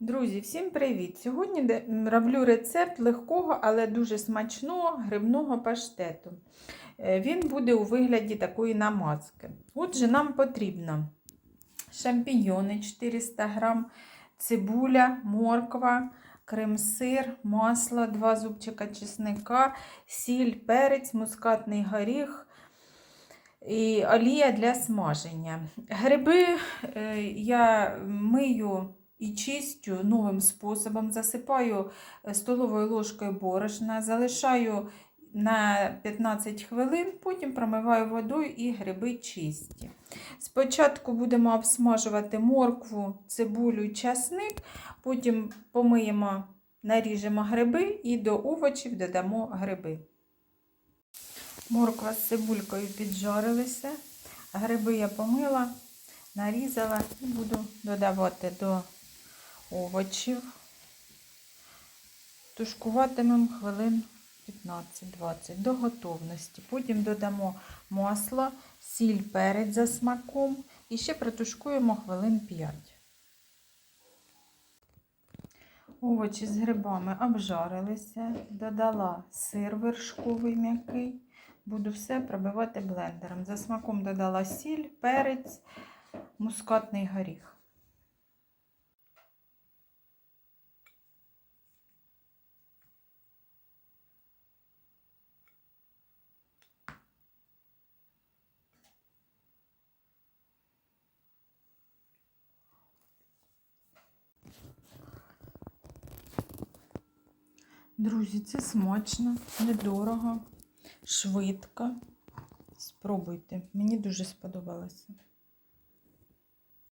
Друзі, всім привіт! Сьогодні роблю рецепт легкого, але дуже смачного грибного паштету. Е, Він буде у вигляді такої намазки. Отже, нам потрібно шампіньйони 400 г, цибуля, морква, крем-сир, масло, 2 зубчика чесника, сіль, перець, мускатний горіх і олія для смаження. Гриби е, я мию і чистю новим способом. Засипаю е, столовою ложкою борошна, залишаю на 15 хвилин, потім промиваю водою і гриби чисті. Спочатку будемо обсмажувати моркву, цибулю часник, потім помиємо, наріжемо гриби і до овочів додамо гриби. Морква з цибулькою піджарилися, гриби я помила, нарізала і буду додавати до овочів. Тушкуватимемо хвилин 15-20 до готовності. Потім додамо масло, сіль, перець за смаком і ще протушкуємо хвилин 5. Овочі з грибами обжарилися, додала сир вершковий м'який. Буду все пробивати блендером. За смаком додала сіль, перець, мускатний горіх. Друзі, це смачно, недорого, швидко. Спробуйте, мені дуже сподобалося.